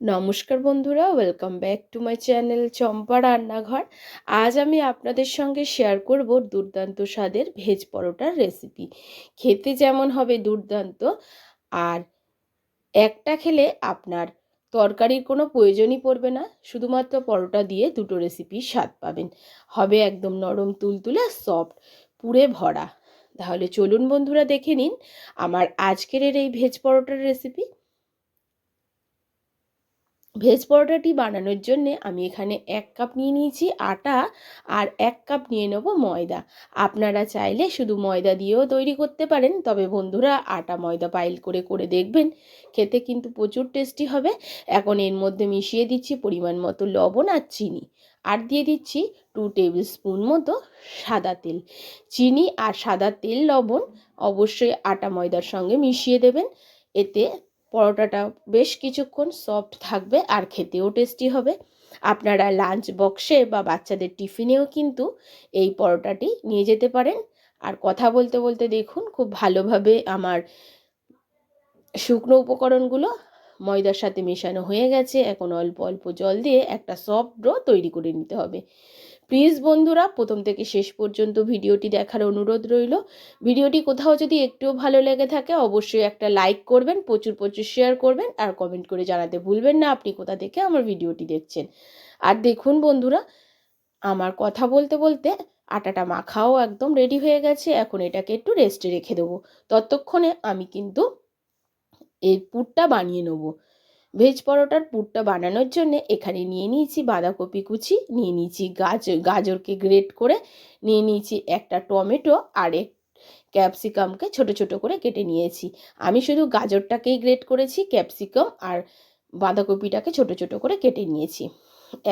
নমস্কার বন্ধুরা welcome back to my channel Champa রান্নাঘর। আজ আমি আপনাদের সঙ্গে শেয়ার করব দুর্দান্ত স্বাদের ভেজ পরোটার রেসিপি খেতে যেমন হবে দুর্দান্ত, আর একটা খেলে আপনার তরকারির কোনো প্রয়োজনই পড়বে না, শুধুমাত্র পরোটা দিয়ে দুটো রেসিপির স্বাদ পাবেন। হবে একদম নরম, তুলতুলে সফট পুরে ভরা। তাহলে চলুন বন্ধুরা দেখে নিন আমার আজকের এই ভেজ পরোটার রেসিপি ভেজ পরোটাটি বানানোর জন্যে আমি এখানে এক কাপ নিয়ে নিয়েছি আটা আর এক কাপ নিয়ে নেব ময়দা। আপনারা চাইলে শুধু ময়দা দিয়েও তৈরি করতে পারেন, তবে বন্ধুরা আটা ময়দা পাইল করে করে দেখবেন। খেতে কিন্তু প্রচুর টেস্টি হবে। এখন এর মধ্যে মিশিয়ে দিচ্ছি পরিমাণ মতো লবণ আর চিনি। আর দিয়ে দিচ্ছি টু টেবিল স্পুন মতো সাদা তেল। চিনি আর সাদা তেল লবণ অবশ্যই আটা ময়দার সঙ্গে মিশিয়ে দেবেন। এতে পরোটাটা বেশ কিছুক্ষণ সফট থাকবে আর খেতেও টেস্টি হবে। আপনারা লাঞ্চ বক্সে বা বাচ্চাদের টিফিনেও কিন্তু এই পরোটাটি নিয়ে যেতে পারেন। আর কথা বলতে বলতে দেখুন, খুব ভালোভাবে আমার শুকনো উপকরণগুলো ময়দার সাথে মেশানো হয়ে গেছে। এখন অল্প অল্প জল দিয়ে একটা সফট ডো তৈরি করে নিতে হবে। প্লিজ বন্ধুরা, প্রথম থেকে শেষ পর্যন্ত ভিডিওটি দেখার অনুরোধ রইল। ভিডিওটি কোথাও যদি একটুও ভালো লেগে থাকে, অবশ্যই একটা লাইক করবেন, প্রচুর প্রচুর শেয়ার করবেন, আর কমেন্ট করে জানাতে ভুলবেন না, আপনি কোথা থেকে আমার ভিডিওটি দেখছেন। আর দেখুন বন্ধুরা, আমার কথা বলতে বলতে আটাটা মাখাও একদম রেডি হয়ে গেছে, এখন এটাকে একটু রেস্টে রেখে দেবো। ততক্ষণে আমি কিন্তু এই পুরটা বানিয়ে নেব। ভেজ পরোটার পুরটা বানানোর জন্য এখানে নিয়ে নিয়েছি বাঁধাকপি কুচি, নিয়ে নিয়েছি গাজর গাজরকে গ্রেট করে নিয়ে নিয়েছি একটা টমেটো আর এক ক্যাপসিকামকে ছোট ছোট করে কেটে নিয়েছি। আমি শুধু গাজরটাকেই গ্রেট করেছি ক্যাপসিকাম আর বাঁধাকপিটাকে ছোট ছোট করে কেটে নিয়েছি।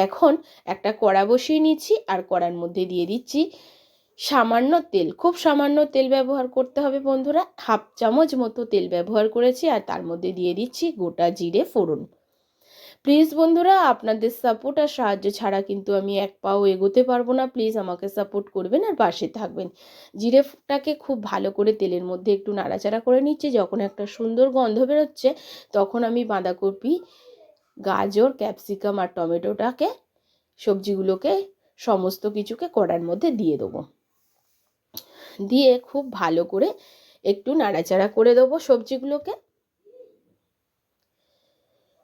এখন একটা কড়া বসিয়ে নিচ্ছি আর কড়ার মধ্যে দিয়ে দিচ্ছি সামান্য তেল, খুব সামান্য তেল ব্যবহার করতে হবে বন্ধুরা। হাফ চামচ মতো তেল ব্যবহার করেছি আর তার মধ্যে দিয়ে দিচ্ছি গোটা জিরে ফোড়ন। প্লিজ বন্ধুরা, আপনাদের সাপোর্ট আর সাহায্য ছাড়া কিন্তু আমি এক পাও এগোতে পারব না। প্লিজ আমাকে সাপোর্ট করবেন আর পাশে থাকবেন। জিরেটাকে খুব ভালো করে তেলের মধ্যে একটু নাড়াচাড়া করে নিচ্ছি। যখন একটা সুন্দর গন্ধ বেরোচ্ছে, তখন আমি বাঁধাকপি, গাজর ক্যাপসিকাম আর টমেটোটাকে, সবজিগুলোকে, সমস্ত কিছুকে কড়ার মধ্যে দিয়ে দেবো। দিয়ে খুব ভালো করে একটু নাড়াচাড়া করে দেবো সবজিগুলোকে।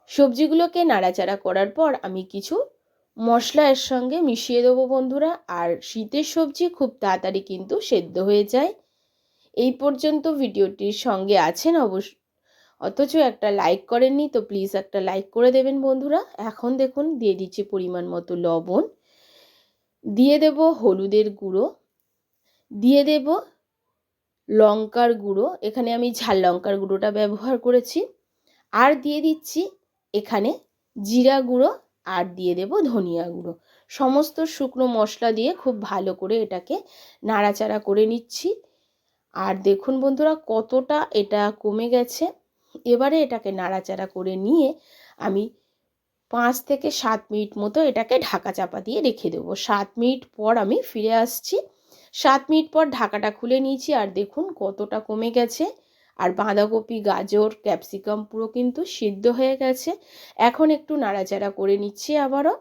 সবজিগুলোকে নাড়াচাড়া করার পর আমি কিছু মশলা এর সঙ্গে মিশিয়ে দেবো বন্ধুরা। আর শীতের সবজি খুব তাড়াতাড়ি কিন্তু সেদ্ধ হয়ে যায়। এই পর্যন্ত ভিডিওটির সঙ্গে আছেন অবশ্য অথচ একটা লাইক করেননি তো প্লিজ একটা লাইক করে দেবেন বন্ধুরা। এখন দেখুন দিয়ে দিচ্ছি পরিমাণ মতো লবণ। দিয়ে দেব হলুদের গুঁড়ো। দিয়ে দেব লঙ্কার গুঁড়ো। এখানে আমি ঝাল লঙ্কার গুঁড়োটা ব্যবহার করেছি। আর দিয়ে দিচ্ছি এখানে জিরা গুঁড়ো আর দিয়ে দেব ধনিয়া গুঁড়ো। সমস্ত শুকনো মশলা দিয়ে খুব ভালো করে এটাকে নাড়াচাড়া করে নিচ্ছি। আর দেখুন বন্ধুরা, কতটা এটা কমে গেছে। এবারে এটাকে নাড়াচাড়া করে নিয়ে আমি পাঁচ থেকে সাত মিনিট মতো এটাকে ঢাকা চাপা দিয়ে রেখে দেবো। সাত মিনিট পর আমি ফিরে আসছি। সাত মিনিট পর ঢাকাটা খুলে নিয়েছি আর দেখুন কতটা কমে গেছে। আর বাঁধাকপি, গাজর, ক্যাপসিকাম পুরো কিন্তু সিদ্ধ হয়ে গেছে। এখন একটু নাড়াচাড়া করে নিচ্ছি আবারও।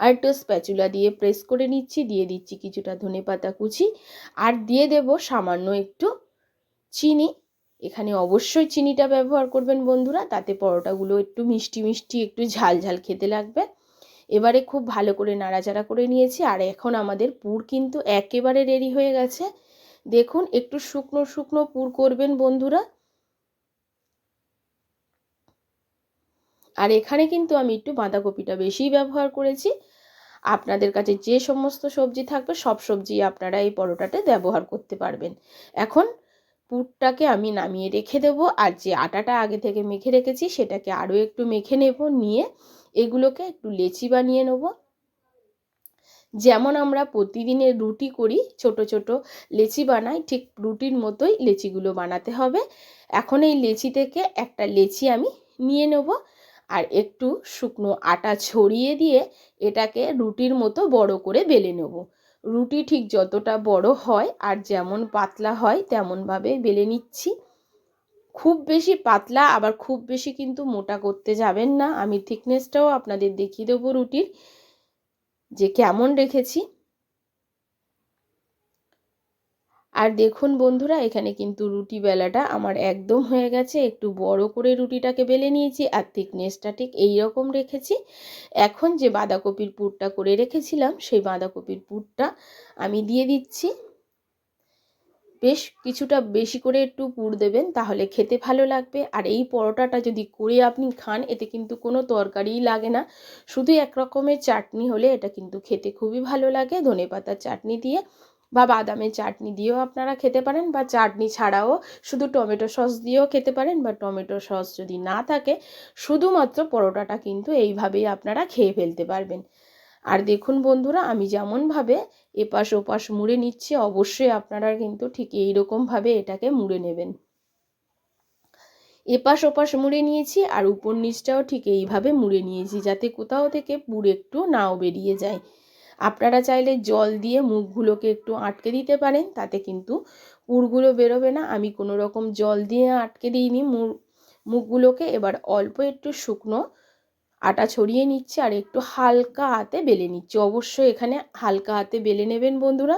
আর একটু স্প্যাচুলা দিয়ে প্রেস করে নিচ্ছি, দিয়ে দিচ্ছি কিছুটা ধনে পাতা কুচি। আর দিয়ে দেব সামান্য একটু চিনি। এখানে অবশ্যই চিনিটা ব্যবহার করবেন বন্ধুরা, তাতে পরোটাগুলো একটু মিষ্টি মিষ্টি, একটু ঝাল ঝাল খেতে লাগবে। এবারে খুব ভালো করে নাড়াচাড়া করে নিয়েছি। আর এখন আমাদের পুর কিন্তু একেবারে রেডি হয়ে গেছে। দেখুন, একটু শুকনো শুকনো পুর করবেন বন্ধুরা। আর এখানে কিন্তু আমি একটু বাঁধাকপিটা বেশিই ব্যবহার করেছি। আপনাদের কাছে যে সমস্ত সবজি থাকবে, সব সবজি আপনারা এই পরোটাতে ব্যবহার করতে পারবেন। এখন পুরটাকে আমি নামিয়ে রেখে দেবো। আর যে আটাটা আগে থেকে মেখে রেখেছি, সেটাকে আরও একটু মেখে নেব, নিয়ে এগুলোকে একটু লেচি বানিয়ে নেব। যেমন আমরা প্রতিদিনের রুটি করি, ছোট ছোট লেচি বানাই, ঠিক রুটির মতোই লেচিগুলো বানাতে হবে। এখন এই লেচি থেকে একটা লেচি আমি নিয়ে নেব আর একটু শুকনো আটা ছড়িয়ে দিয়ে এটাকে রুটির মতো বড় করে বেলে নেব। রুটি ঠিক যতটা বড় হয় আর যেমন পাতলা হয় তেমনভাবে বেলে নিচ্ছি। খুব বেশি পাতলা, আবার খুব বেশি কিন্তু মোটা করতে যাবেন না। আমি থিকনেসটাও আপনাদের দেখিয়ে দেবো রুটির। যে কেমন রেখেছি। আর দেখুন বন্ধুরা, এখানে কিন্তু রুটি বেলাটা আমার একদম হয়ে গেছে। একটু বড় করে রুটিটাকে বেলে নিয়েছি আর থিকনেসটা ঠিক এই রকম রেখেছি। এখন যে বাঁধাকপির পুরটা করে রেখেছিলাম, সেই বাঁধাকপির পুরটা আমি দিয়ে দিচ্ছি। বেশ কিছুটা বেশি করে একটু পুর দেবেন, তাহলে খেতে ভালো লাগবে। আর এই পরোটাটা যদি করে আপনি খান, এতে কিন্তু কোনো তরকারিই লাগে না। শুধু এক রকমের চাটনি হলে এটা কিন্তু খেতে খুবই ভালো লাগে। ধনে পাতার চাটনি দিয়ে বা বাদামের চাটনি দিয়েও আপনারা খেতে পারেন বা চাটনি ছাড়াও শুধু টমেটো সস দিয়েও খেতে পারেন বা টমেটো সস যদি না থাকে, শুধুমাত্র পরোটাটা কিন্তু এইভাবেই আপনারা খেয়ে ফেলতে পারবেন। আর দেখুন বন্ধুরা, আমি যেমনভাবে এপাশ ওপাশ মুড়ে নিচ্ছি, অবশ্যই আপনারা কিন্তু ঠিক এই রকমভাবে এটাকে মুড়ে নেবেন। এপাশ ওপাশ মুড়ে নিয়েছি আর উপর নিচটাও ঠিক এইভাবে মুড়ে নিয়েছি যাতে কোথাও থেকে পুর একটু নাও বেরিয়ে যায়। আপনারা চাইলে জল দিয়ে মুখগুলোকে একটু আটকে দিতে পারেন, তাতে কিন্তু পুরগুলো বেরোবে না। আমি কোনো রকম জল দিয়ে আটকে দিইনি মুখগুলোকে। এবার অল্প একটু শুকনো আটা ছড়িয়ে নিচ্ছে আর একটু হালকা হাতে বেলে নিচ্ছে। অবশ্যই এখানে হালকা হাতে বেলে নেবেন বন্ধুরা,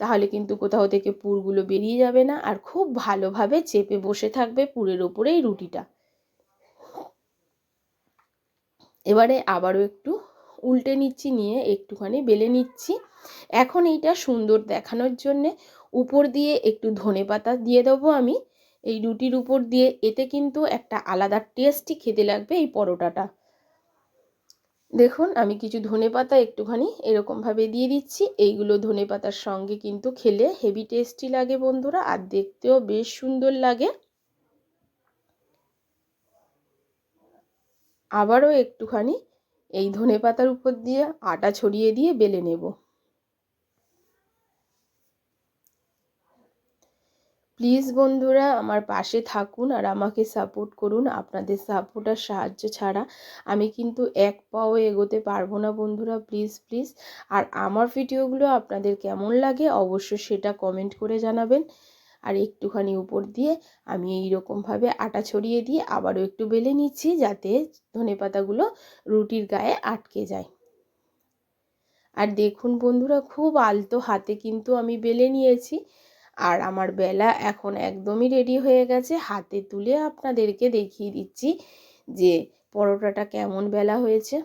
তাহলে কিন্তু কোথাও থেকে পুরগুলো বেরিয়ে যাবে না আর খুব ভালোভাবে চেপে বসে থাকবে পুরের ওপরেই রুটিটা। এবারে আবারও একটু উল্টে নিচ্ছি, নিয়ে একটুখানি বেলে নিচ্ছি। এখন এইটা সুন্দর দেখানোর জন্যে উপর দিয়ে একটু ধনে পাতা দিয়ে দেবো আমি। এই রুটির উপর দিয়ে, এতে কিন্তু একটা আলাদা টেস্টই খেতে লাগবে এই পরোটাটা। দেখুন, আমি কিছু ধনে পাতা একটুখানি এরকমভাবে দিয়ে দিচ্ছি। এইগুলো ধনে পাতার সঙ্গে কিন্তু খেলে হেভি টেস্টি লাগে বন্ধুরা, আর দেখতেও বেশ সুন্দর লাগে। আবারও একটুখানি এই ধনে পাতার উপর দিয়ে আটা ছড়িয়ে দিয়ে বেলে নেব। প্লিজ বন্ধুরা আমার পাশে থাকুন আর আমাকে সাপোর্ট করুন। আপনাদের সাপোর্ট আর সাহায্য ছাড়া আমি কিন্তু এক পাও এগোতে পারব না বন্ধুরা, প্লিজ প্লিজ। আর আমার ভিডিওগুলো আপনাদের কেমন লাগে অবশ্যই সেটা কমেন্ট করে জানাবেন। আর একটুখানি উপর দিয়ে আমি এই রকমভাবে আটা ছড়িয়ে দিয়ে আবারও একটু বেলে নিচ্ছি যাতে ধনে পাতাগুলো রুটির গায়ে আটকে যায়। আর দেখুন বন্ধুরা, খুব আলতো হাতে কিন্তু আমি বেলে নিয়েছি। আর আমার বেলা এখন একদমই রেডি হয়ে গেছে। হাতে তুলে আপনাদেরকে দেখিয়ে দিচ্ছি যে পরোটাটা কেমন বেলা হয়েছে।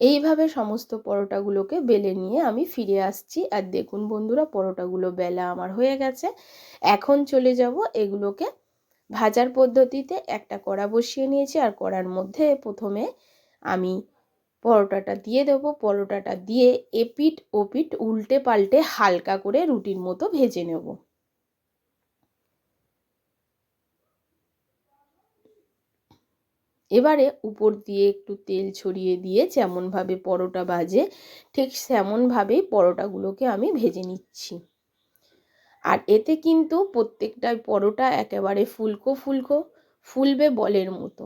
এইভাবে সমস্ত পরোটাগুলোকে বেলে নিয়ে আমি ফিরে আসছি। আর দেখুন বন্ধুরা, পরোটাগুলো বেলা আমার হয়ে গেছে। এখন চলে যাব এগুলোকে ভাজার পদ্ধতিতে একটা কড়া বসিয়ে নিয়েছি আর কড়ার মধ্যে প্রথমে আমি পরোটাটা দিয়ে দেব। পরোটাটা দিয়ে এপিট ওপিট উল্টে পাল্টে হালকা করে রুটির মতো ভেজে নেব। এবারে উপর দিয়ে একটু তেল ছড়িয়ে দিয়ে যেমনভাবে পরোটা ভাজে, ঠিক সেমনভাবেই পরোটাগুলোকে আমি ভেজে নিচ্ছি। আর এতে কিন্তু প্রত্যেকটা পরোটা একেবারে ফুলকো ফুলকো, ফুলবে বলের মতো।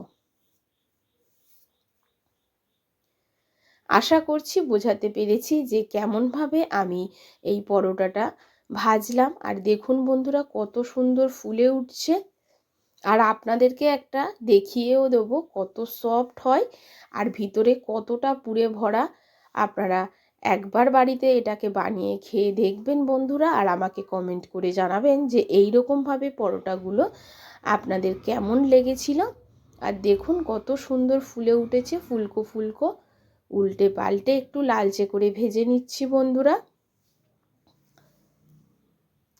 আশা করছি বোঝাতে পেরেছি যে কেমনভাবে আমি এই পরোটাটা ভাজলাম। আর দেখুন বন্ধুরা, কত সুন্দর ফুলে উঠছে। আর আপনাদেরকে একটা দেখিয়েও দেবো কত সফট হয়। আর ভিতরে কতটা পুড়ে ভরা, আপনারা একবার বাড়িতে এটাকে বানিয়ে খেয়ে দেখবেন বন্ধুরা আর আমাকে কমেন্ট করে জানাবেন যে এই রকমভাবে পরোটাগুলো আপনাদের কেমন লেগেছিল। আর দেখুন কত সুন্দর ফুলে উঠেছে, ফুলকো ফুলকো। উল্টে পাল্টে একটু লালচে করে ভেজে নিচ্ছি বন্ধুরা।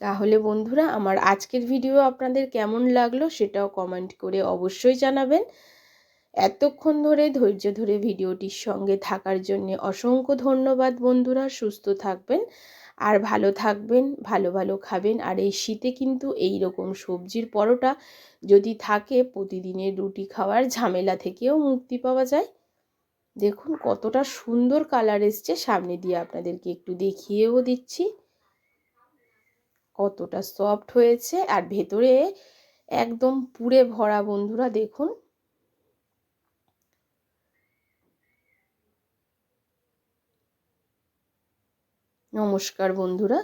তাহলে বন্ধুরা আমার আজকের ভিডিও আপনাদের কেমন লাগল সেটাও কমেন্ট করে অবশ্যই জানাবেন। এতক্ষণ ধরে ধৈর্য ধরে ভিডিওটির সঙ্গে থাকার জন্য অসংখ্য ধন্যবাদ বন্ধুরা, সুস্থ থাকবেন আর ভালো থাকবেন, ভালো ভালো খাবেন। আর এই শীতে কিন্তু এই রকম সবজির পরোটা যদি থাকে, প্রতিদিনের রুটি খাওয়ার ঝামেলা থেকেও মুক্তি পাওয়া যায়। দেখুন কতটা সুন্দর কালার এসছে, সামনে দিয়ে আপনাদেরকে একটু দেখিয়েও দিচ্ছি। কতটা সফট হয়েছে। আর ভেতরে একদম পুরে ভরা বন্ধুরা, দেখুন। নমস্কার বন্ধুরা।